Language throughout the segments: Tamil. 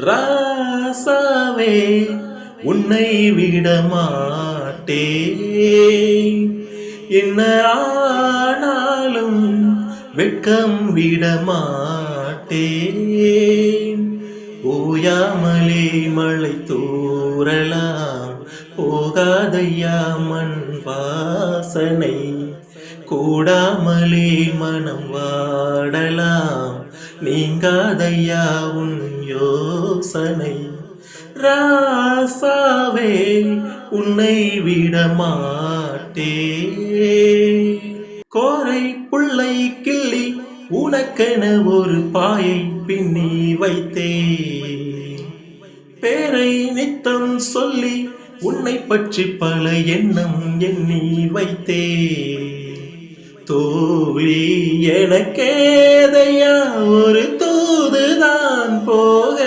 ராசாவே உன்னை விட மாட்டே என்ன ஆனாலும் வெட்கம் விட மாட்டேன். ஓயாமலே மழை தூரலாம் போகாதையா மண் வாசனை. கூடாமலே மனம் வாடலாம் நீங்காதையா உன் யோசனை? ராசாவே உன்னை விட மாட்டே. கோரை புள்ளை கிள்ளி உனக்கென ஒரு பாயை பின்னி வைத்தே. பேரை நித்தம் சொல்லி உன்னை பற்றி பல எண்ணம் எண்ணி வைத்தே. தோழி எனக்கேதையா? ஒரு தூதுதான் போக.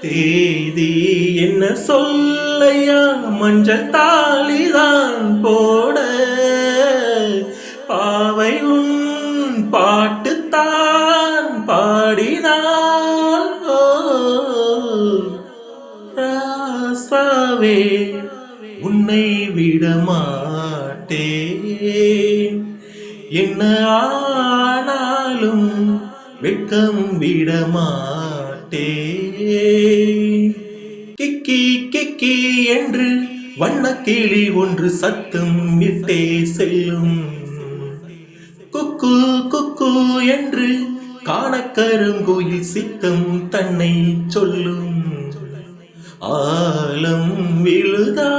தேதி என்ன சொல்லையா? மஞ்சள் தாலிதான் போட. பாவை உன் பாட்டுத்தான் பாடினான் ஓ, ராசாவே உன்னை விடமா மாட்டேன் என்ன ஆனாலும் வெட்கம் விட மாட்டேன் கிக்கி கிக்கி என்று வண்ணக்கிளி ஒன்று சத்தம் விட்டே செல்லும். குக்கு குக்கு என்று காணக்கருங்கோயில் சித்தம் தன்னை சொல்லும். ஆலம் விழுதா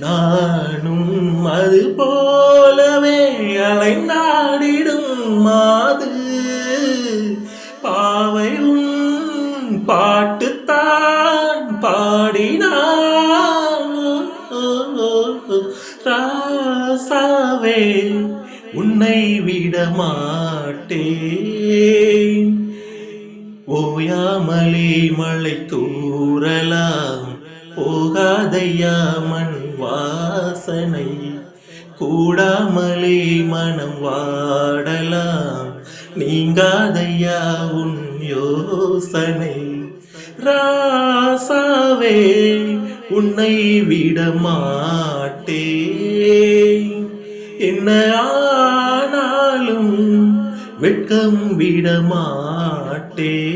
நானும் அது போலவே அலைந்தாடிடும் மாது. பாவையும் பாட்டுத்தான் பாடினான். ராசாவே உன்னை விட மாட்டேன். ஓயாமலே மழை தூரலாம் போகாதையா மண் வாசனை. கூடாமலே மனம் வாடலாம். நீங்காதையா உன் யோசனை. ராசாவே உன்னை விட மாட்டே என்ன ஆனாலும் வெட்கம் விட மாட்டே